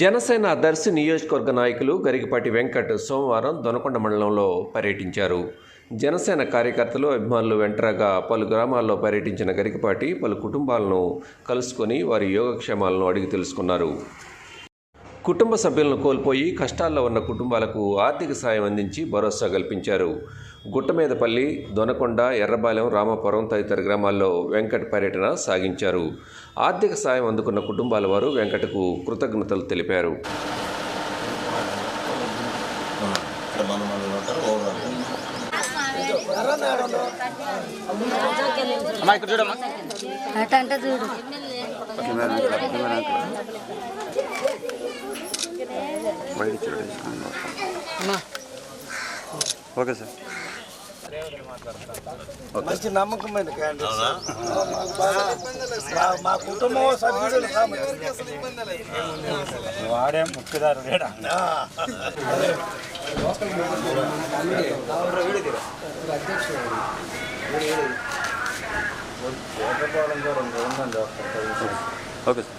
జనసేన దర్శి నియోజకవర్గ నాయకులు గరికపాటి వెంకట్ సోమవారం దొనకొండ మండలంలో పర్యటించారు. జనసేన కార్యకర్తలు అభిమానులు వెంటరాగా పలు గ్రామాల్లో పర్యటించిన గరికపాటి పలు కుటుంబాలను కలుసుకొని వారి యోగక్షేమాలను అడిగి తెలుసుకున్నారు. కుటుంబ సభ్యులను కోల్పోయి కష్టాల్లో ఉన్న కుటుంబాలకు ఆర్థిక సాయం అందించి భరోసా కల్పించారు. గుట్టమీదపల్లి దొనకొండ ఎర్రబాలెం రామాపురం తదితర గ్రామాల్లో వెంకట్ పర్యటన సాగించారు. ఆర్థిక సాయం అందుకున్న కుటుంబాల వారు వెంకటకు కృతజ్ఞతలు తెలిపారు. ఇక్కడ మన మన ఉంటారు ఓవర్ అట అంటే చూడు ఓకే సార్. మంచి నమ్మకమైన క్యాండిడేట్ మా- మా కుటుంబం సభ్యులు వాడే ముఖ్యదారు okay sir.